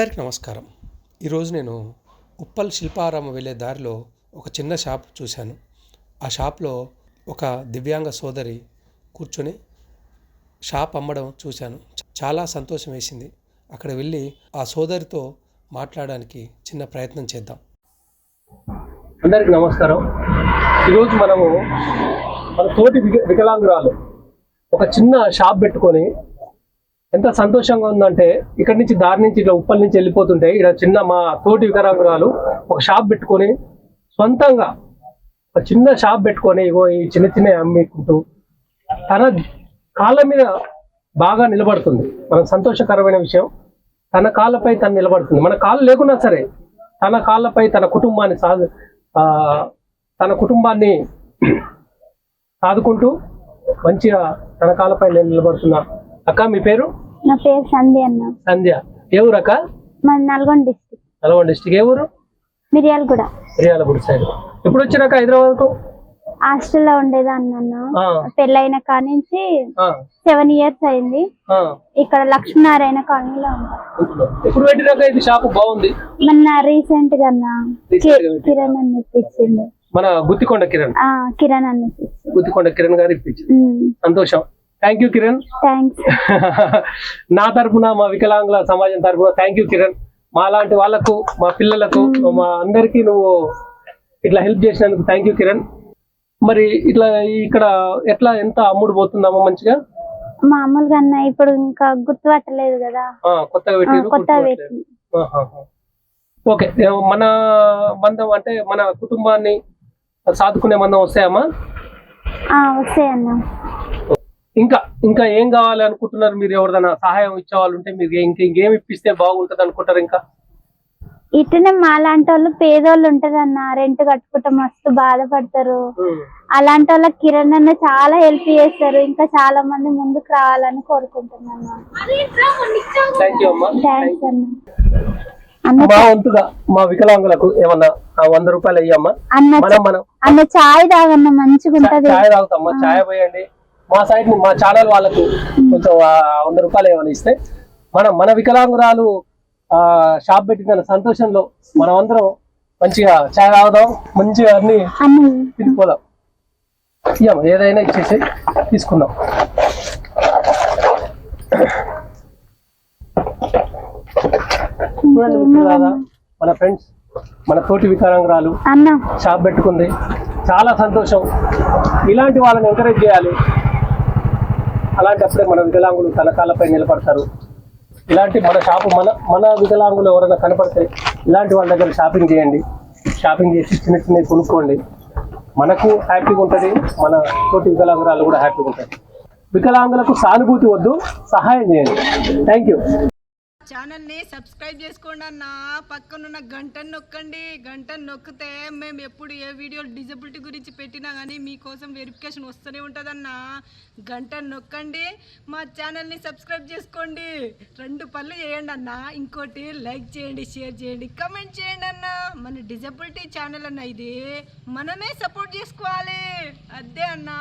అందరికి నమస్కారం. ఈరోజు నేను ఉప్పల్ శిల్పారామ వెళ్ళే దారిలో ఒక చిన్న షాప్ చూశాను. ఆ షాప్లో ఒక దివ్యాంగ సోదరి కూర్చొని షాప్ అమ్మడం చూశాను. చాలా సంతోషం వేసింది. అక్కడ వెళ్ళి ఆ సోదరితో మాట్లాడడానికి చిన్న ప్రయత్నం చేద్దాం. అందరికీ నమస్కారం. ఈరోజు మనము మన తోటి వికలాంగురాలు ఒక చిన్న షాప్ పెట్టుకొని ఎంత సంతోషంగా ఉందంటే ఇక్కడ నుంచి దారి నుంచి ఇట్లా ఉప్పల్ నుంచి వెళ్ళిపోతుంటే ఇక్కడ చిన్న మా తోటి వికలాంగురాలు ఒక షాప్ పెట్టుకొని సొంతంగా ఒక చిన్న షాప్ పెట్టుకొని ఇగో ఈ చిన్న చిన్న అమ్మికుంటూ తన కాళ్ళ మీద బాగా నిలబడుతుంది. మనకు సంతోషకరమైన విషయం. తన కాళ్ళపై తను నిలబడుతుంది. మన కాళ్ళు లేకున్నా సరే తన కాళ్ళపై తన కుటుంబాన్ని సాధ తన కుటుంబాన్ని సాదుకుంటూ మంచిగా తన కాళ్ళపై నేను నిలబడుతున్నాను అక్క మీ పేరు? నా పేరు సంధ్య అన్న. సంధ్య. ఏ ఊరు అక్క? మాది నల్గొండ డిస్టిక్ నల్గొండ డిస్టిక్ ఏ ఊరు? మిర్యాలగూడ. మిర్యాలగూడ సైడ్. ఎప్పుడు వచ్చినాక హైదరాబాద్కు? హాస్టల్లో ఉండేదాన్ని అన్న. పెళ్ళైన కాడ నుంచి సెవెన్ ఇయర్స్ అయింది. ఇక్కడ లక్ష్మీనారాయణ కాలనీలో ఉంటా ఎప్పుడు పెట్టినాక ఇది షాప్ బాగుంది. మొన్న రీసెంట్గా అన్న కి-? కిరణ్ అన్న ఇప్పించింది మన గుత్తికొండ కిరణ్. కిరణ్ ఇప్పించింది గుత్తికొండ కిరణ్ గారు ఇప్పించింది సంతోషం. థ్యాంక్ యూ కిరణ్ నా తరపున మా వికలాంగుల సమాజం తరపున థ్యాంక్ యూ కిరణ్ మా లాంటి వాళ్ళకు మా పిల్లలకు మా అందరికీ నువ్వు ఇట్లా హెల్ప్ చేసినందుకు థ్యాంక్ యూ కిరణ్ మరి ఇట్లా ఇక్కడ ఎట్లా ఎంత అమ్ముడు పోతుందమ్మా మంచిగా? మామూలుగా అన్న ఇప్పుడు ఇంకా గుర్తుపట్టలేదు కదా. కొత్తగా ఓకే మన మందం అంటే మన కుటుంబాన్ని సాదుకునే మందం వస్తాయమ్మా? ఆ, వస్తాయి అన్న ఇంకా ఇంకా ఏం కావాలి అనుకుంటున్నారు? మీరు ఎవరిదైనా సహాయం ఇచ్చే వాళ్ళు ఉంటే మీరు ఇంక ఇంకేం ఇప్పిస్తే బాగుంటది అనుకుంటారు ఇంకా? ఇట్లనే మాలాంటి వాళ్ళు పేదోళ్ళు ఉంటదన్న రెంట్ కట్టుకుంటే మస్తు బాధపడతారు. అలాంటి వాళ్ళకి కిరణ్ అన్న చాలా హెల్ప్ చేస్తారు. ఇంకా చాలా మంది ముందుకు రావాలని కోరుకుంటున్నాను. మా వంతుగా మా వికలాంగులకు ఏమన్నా వంద రూపాయలు అయ్యమ్మా అన్న మనం అన్న చాయ్ తాగన్న మంచిగా ఉంటది తాగుతామ్మా ఛాయ్ పోయండి. మా సైడ్ ని- మా ఛానల్ వాళ్ళకు కొంచెం వంద రూపాయలు ఏమైనా ఇస్తే మనం మన వికలాంగురాలు షాప్ పెట్టిన సంతోషంలో మనం అందరం మంచిగా ఛాయ్ తాగుదాం మంచిగా అన్ని తిరిగిపోదాం ఏదైనా ఇచ్చేసి తీసుకుందాం. మన ఫ్రెండ్స్ మన తోటి వికలాంగురాలు షాప్ పెట్టుకుంది. చాలా సంతోషం. ఇలాంటి వాళ్ళని ఎంకరేజ్ చేయాలి. అలాంటప్పుడే మన వికలాంగులు తన కాళ్ళపై నిలబడతారు. ఇలాంటి మన షాపు మన మన వికలాంగులు ఎవరైనా కనపడితే ఇలాంటి వాళ్ళ దగ్గర షాపింగ్ చేయండి. షాపింగ్ చేసి చిన్న చిన్నవి కొనుక్కోండి. మనకు హ్యాపీగా ఉంటుంది మన తోటి వికలాంగురాలు కూడా హ్యాపీగా ఉంటుంది. వికలాంగులకు సానుభూతి వద్దు సహాయం చేయండి. థ్యాంక్ యూ ఛానల్ని సబ్స్క్రైబ్ చేసుకోండి అన్న. పక్కనున్న గంటను నొక్కండి. గంటను నొక్కితే మేము ఎప్పుడు ఏ వీడియో డిజబిలిటీ గురించి పెట్టినా కానీ మీకోసం వెరిఫికేషన్ వస్తూనే ఉంటుందన్న. గంటను నొక్కండి. మా ఛానల్ని సబ్స్క్రైబ్ చేసుకోండి. రెండు పనులు చేయండి అన్న. ఇంకోటి లైక్ చేయండి షేర్ చేయండి కమెంట్ చేయండి అన్న. మన డిజబిలిటీ ఛానల్ అన్న ఇది. మనమే సపోర్ట్ చేసుకోవాలి. అదే అన్నా.